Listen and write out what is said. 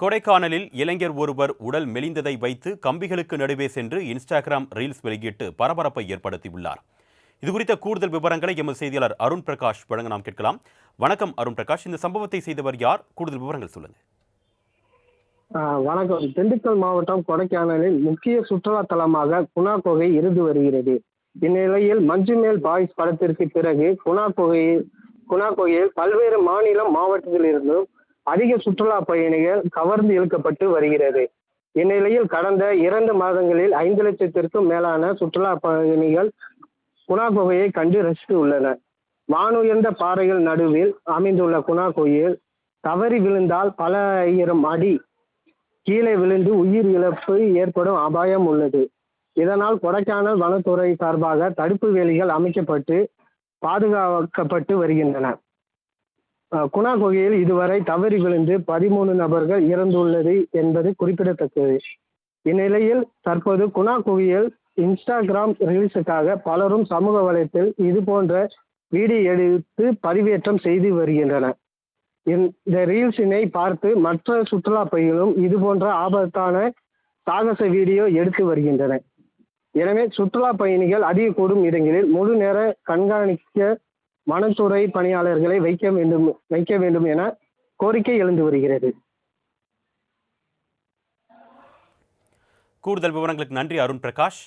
கொடைக்கானலில் இளைஞர் ஒருவர் உடல் மெலிந்ததை வைத்து கம்பிகளுக்கு நடுவே சென்று இன்ஸ்டாகிராம் ரீல்ஸ் வெளியிட்டு பரபரப்பை ஏற்படுத்தியுள்ளார். இது குறித்த கூடுதல் விவரங்களை எமது செய்தியாளர் அருண் பிரகாஷ் வழங்க நாம் கேட்கலாம். வணக்கம் அருண் பிரகாஷ் இந்த சம்பவத்தை செய்தவர் யார்? கூடுதல் விவரங்கள் சொல்லுங்க. வணக்கம். திண்டுக்கல் மாவட்டம் கொடைக்கானலில் முக்கிய சுற்றுலா தலமாக குணா கோகை இருந்து வருகிறது. இந்நிலையில் மஞ்சுமேல் பாய்ஸ் படத்திற்கு பிறகு குணா குகையில் குணா கோகையில் பல்வேறு மாநிலம் மாவட்டத்திலிருந்தும் அதிக சுற்றுலா பயணிகள் கவர்ந்து இழுக்கப்பட்டு வருகிறது. இந்நிலையில் கடந்த இரண்டு மாதங்களில் ஐந்து லட்சத்திற்கும் மேலான சுற்றுலா பயணிகள் குணா குகையை கண்டு ரசித்து உள்ளனர் வானுயர்ந்த பாறைகள் நடுவில் அமைந்துள்ள குணா கோயில் தவறி விழுந்தால் பல ஆயிரம் அடி கீழே விழுந்து உயிர் இழப்பு ஏற்படும் அபாயம் உள்ளது. இதனால் கொடைக்கானல் வனத்துறை சார்பாக தடுப்பு வேலிகள் அமைக்கப்பட்டு பாதுகாக்கப்பட்டு வருகின்றன. குணா குகையில் இதுவரை தவறி விழுந்து பதிமூணு நபர்கள் இறந்துள்ளது என்பது குறிப்பிடத்தக்கது. இந்நிலையில் தற்போது குணா குகையில் இன்ஸ்டாகிராம் ரீல்ஸுக்காக பலரும் சமூக வலைத்தில் இது போன்ற வீடியோ எடுத்து பதிவேற்றம் செய்து வருகின்றனர் இந்த ரீல்ஸினை பார்த்து மற்ற சுற்றுலா பயணிகளும் இது போன்ற ஆபத்தான சாகச வீடியோ எடுத்து வருகின்றனர் எனவே சுற்றுலா பயணிகள் அதிக கூடும் இடங்களில் முழு நேர கண்காணிக்க வனத்துறை பணியாளர்களை வைக்க வேண்டும் வைக்க வேண்டும் என கோரிக்கை எழுந்து வருகிறது. கூடுதல் விவரங்களுக்கு நன்றி அருண் பிரகாஷ்.